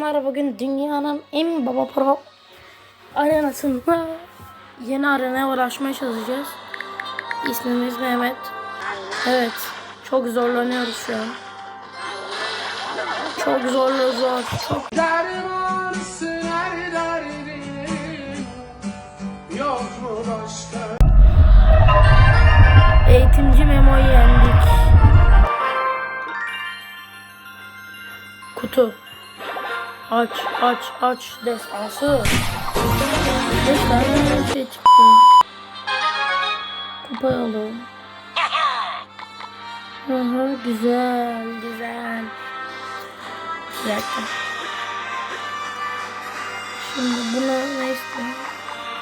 Merhaba bugün dünyanın en baba pro arenasında yeni arenaya ulaşmaya çalışacağız. İsmimiz Mehmet. Evet. Çok zorlanıyoruz şu an. Çok zorlu zor. Çok Eğitimci Memo'yu yendik. Kutu. Aç, aç, aç. Destansı. Beş tane şey çıktı. Kupa yolu. Hı hı, güzel, güzel. Bir dakika. Şimdi bunu ne istiyorum?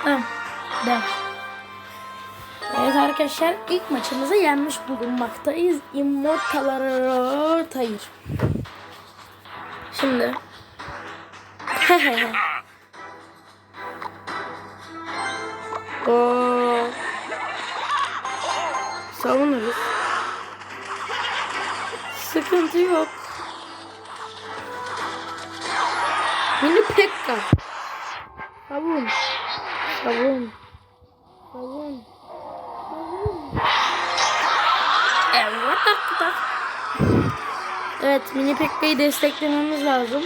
Tamam. Devam. Evet arkadaşlar ilk maçımızı yenmiş bulunmaktayız. Immortal Tayır. Şimdi. Oo. Savunuruz. Sıkıntı yok. Mini Pekka. Savun. Savun. Savun. Evet arkadaşlar. Evet mini Pekka'yı desteklememiz lazım.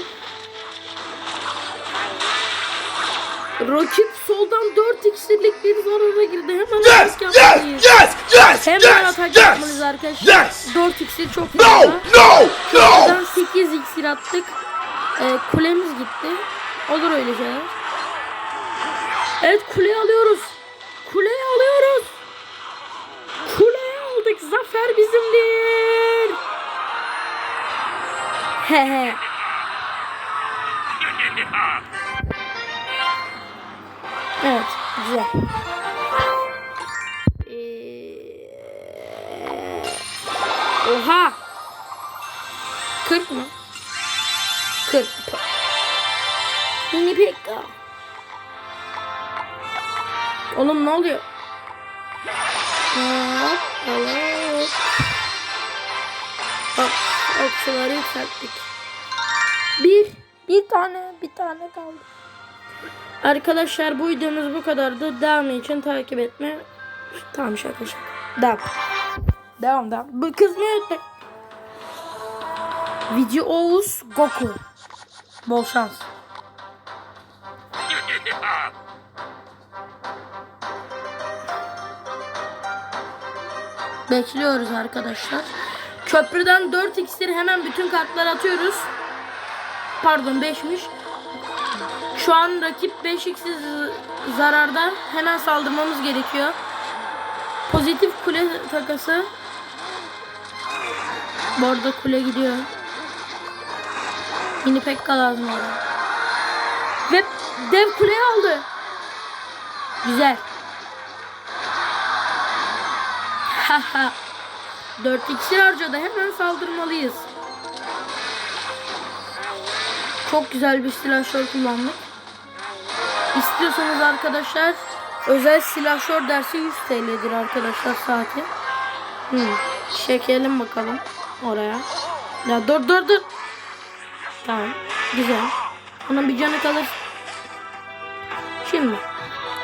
Rakip soldan 4 iksirlik bir zarara girdi. Hemen Yes! atak Yes! yapmalıyız. Yes! Yes! Hemen Yes! atak Yes! yapmalıyız arkadaşlar. Yes! 4 iksir çok No! fazla. No! No! Buradan 8 iksir attık. Ee, kulemiz gitti. Olur öyle şeyler. Evet kuleyi alıyoruz. Kuleyi alıyoruz. Kuleyi aldık. Zafer bizimdir. Hehe. Evet güzel. Ee, Oha. 40 mı? 40. Mini Pekka. Oğlum ne oluyor? Hop, hop. Bak, okçuları yükselttik. Bir, bir tane, bir tane kaldı. Arkadaşlar bu videomuz bu kadardı. Devam için takip etme. Tamam şaka şaka. Devam. Devam devam. Bu kızmayı unutmayın. Video Oğuz Goku. Bol şans. Bekliyoruz arkadaşlar. Köprüden 4 iksir hemen bütün kartları atıyoruz. Pardon 5'miş. Şu an rakip 5 iksir zararda. Hemen saldırmamız gerekiyor. Pozitif kule takası. Bu arada kule gidiyor. Mini Pekka lazım orada. Ve dev kuleyi aldı. Güzel. Haha. 4 iksir harcadı. Hemen saldırmalıyız. Çok güzel bir silahşör kullandık. İstiyorsanız arkadaşlar özel silahşör dersi 100 TL'dir arkadaşlar saati. Hmm. Çekelim bakalım oraya. Ya dur dur dur. Tamam. Güzel. Onun bir canı kalır. Şimdi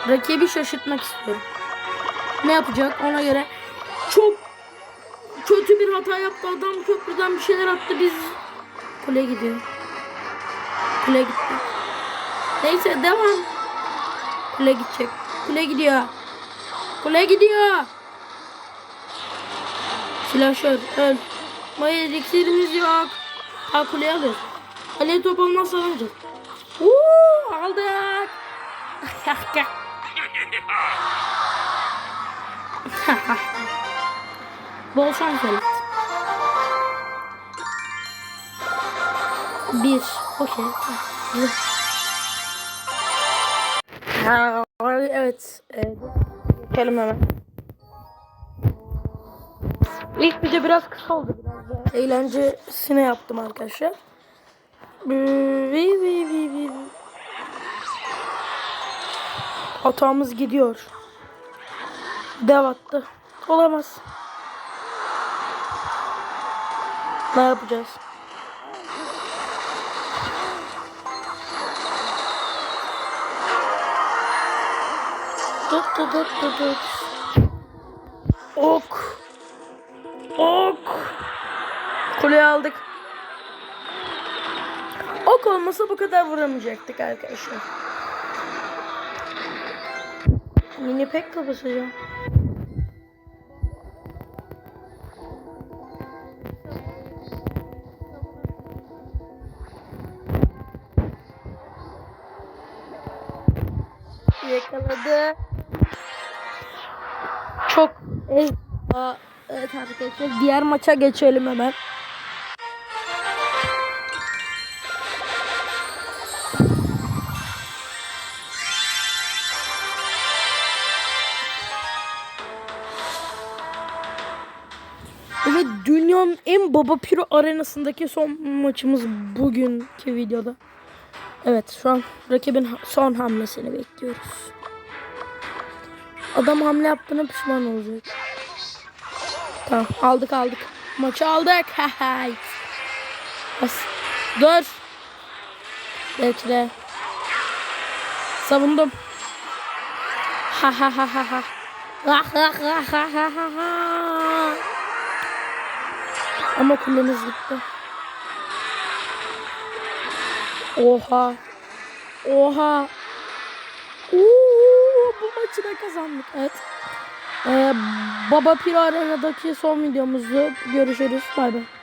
rakibi şaşırtmak istiyorum. Ne yapacak ona göre çok kötü bir hata yaptı adam köprüden bir şeyler attı biz kule gidiyor. Kule gitti. Neyse devam. Kule gidecek. Kule gidiyor. Kule gidiyor. Silahşör öl. Hayır iksirimiz yok. Ha kuleyi alıyoruz. Alev top olmazsa alacağız. Uuu aldık. Bol şans Halit. Bir. Okey. Ha, evet. evet. Geçelim hemen. İlk video biraz kısa oldu. Biraz daha eğlencesine yaptım arkadaşlar. Atağımız gidiyor. Dev attı. Olamaz. Ne yapacağız? Tut tut tut tut tut. Ok. Ok. Kuleyi aldık. Ok olmasa bu kadar vuramayacaktık arkadaşlar. Mini pek kapatacağım. Yakaladı. Çok Eyvah. Evet arkadaşlar diğer maça geçelim hemen. Evet dünyanın en baba piro arenasındaki son maçımız bugünkü videoda. Evet şu an rakibin son hamlesini bekliyoruz. Adam hamle yaptığına pişman olacak. Tamam aldık aldık. Maçı aldık. Bas. Dur. Bekle. Savundum. Ha ha ha ha ha. Ha ha ha ha ha ha. Ama kulemiz gitti. Oha. Oha. Oo, maçı da kazandık. Evet. Ee, Baba Piro Arena'daki son videomuzda görüşürüz. Bay bay.